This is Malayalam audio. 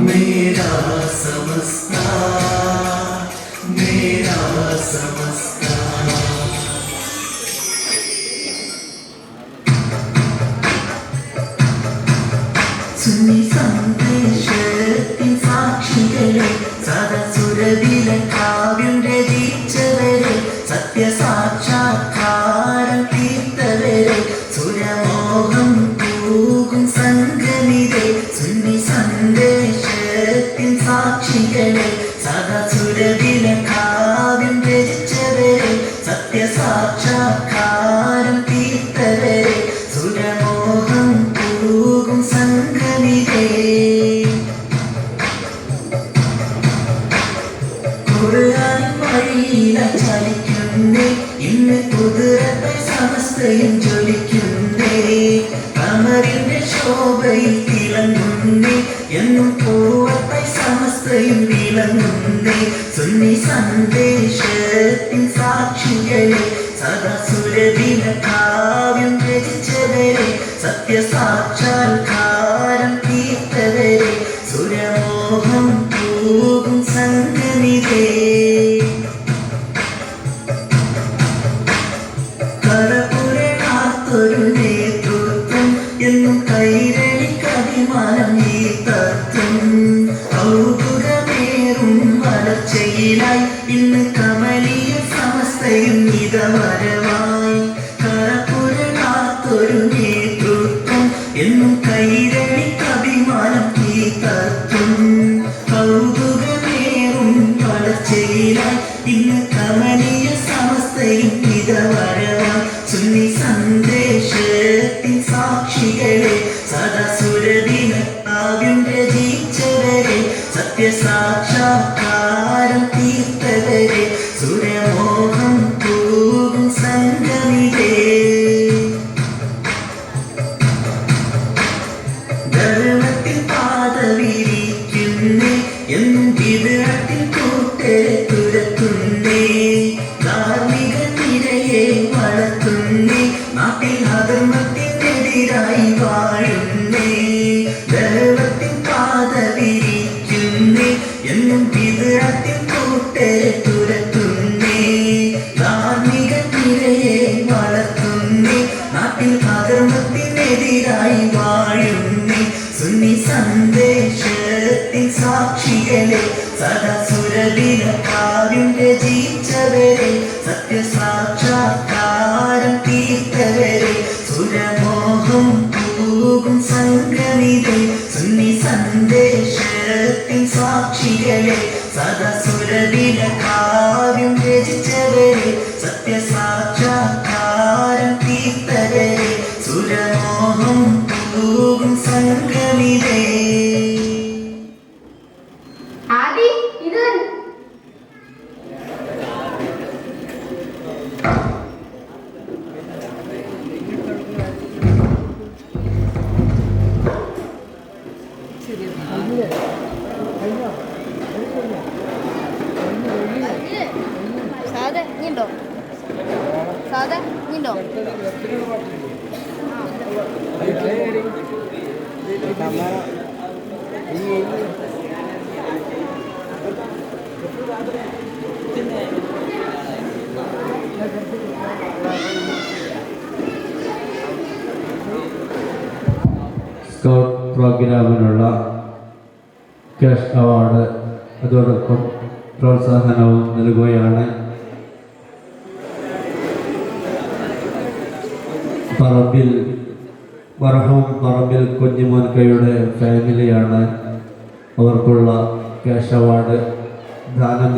मेरा समझता मेरा समझता സുന്നി സന്ദേശത്തിൻ സാക്ഷികളെ സദസുരവില കാവ്യം രചിച്ചവരെ സത്യസാക്ഷാത്കാരം തീർത്തവരെ സുരമോഹം സമസ്തയും ജ്വലിക്കുന്നേ അമരിന്റെ ശോഭയിൽ തിളങ്ങുന്നേ എന്നും പൂവത്തെ സമസ്തയും തിളങ്ങുന്നേ സുന്നി സന്ദേശത്തിൻ സാക്ഷികളെ സദസുരദിന കാവ്യം രചിച്ചവരെ സത്യസാക്ഷാത്കാരം തീർത്തവരെ. സുരമോഹം പോകും സംഗമിതേ തത്വം കൗതുകമേറും വളർച്ചയിലായി ഇന്ന് കമലിയ സമസ്തയും ഇതവരവായി സത്യസാക്ഷാത്കാരം സന്ദേശത്തിൻ സാക്ഷികളെ സദസുരവില കാവ്യം രചിച്ചവരെ സത്യസാക്ഷാത്കാരം തീർത്തവരെ സുരമോഹം തൂകും സംഗമിതെ സുന്നി സന്ദേശത്തിൻ സാക്ഷികളെ സദസുരവില കാവ്യം രചിച്ചവരെ സത്യസാക്ഷാത്കാരം തീർത്തവരെ സുരമോഹം സാധ നിന്നോ? സ്കൗട്ട് പ്രോഗ്രാമിനുള്ള ക്യാഷ് അവാർഡ് അതോടൊപ്പം പ്രോത്സാഹനവും നൽകുകയാണ് പറമ്പിൽ മർഹം പറമ്പിൽ കുഞ്ഞുമോൻകയുടെ ഫാമിലിയാണ് അവർക്കുള്ള ക്യാഷ് അവാർഡ് ദാനം